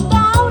down.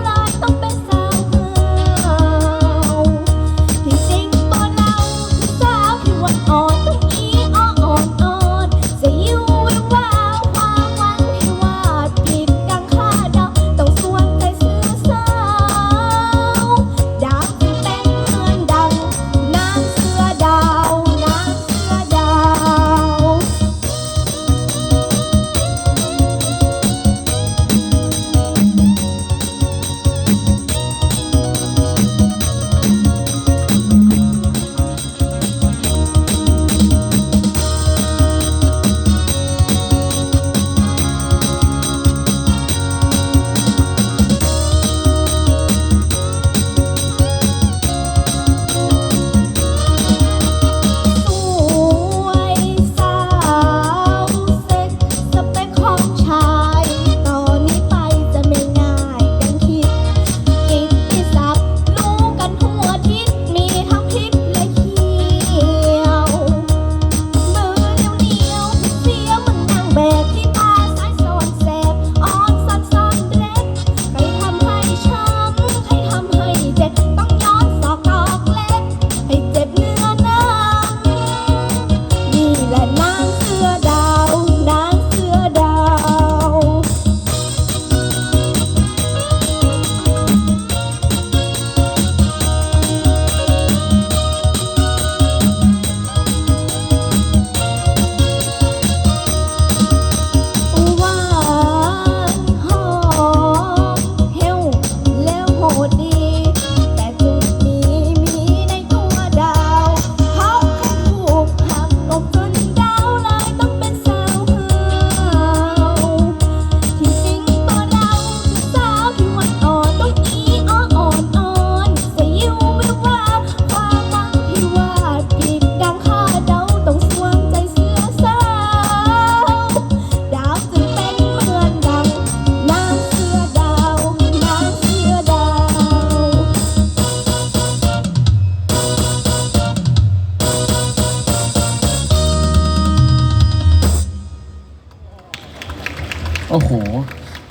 โอ้โห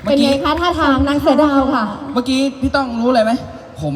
เป็เมื่นไงคะท่าทางนางเสือดาวค่ะ เมื่อกี้พี่ต้องรู้อะไรไหม ผม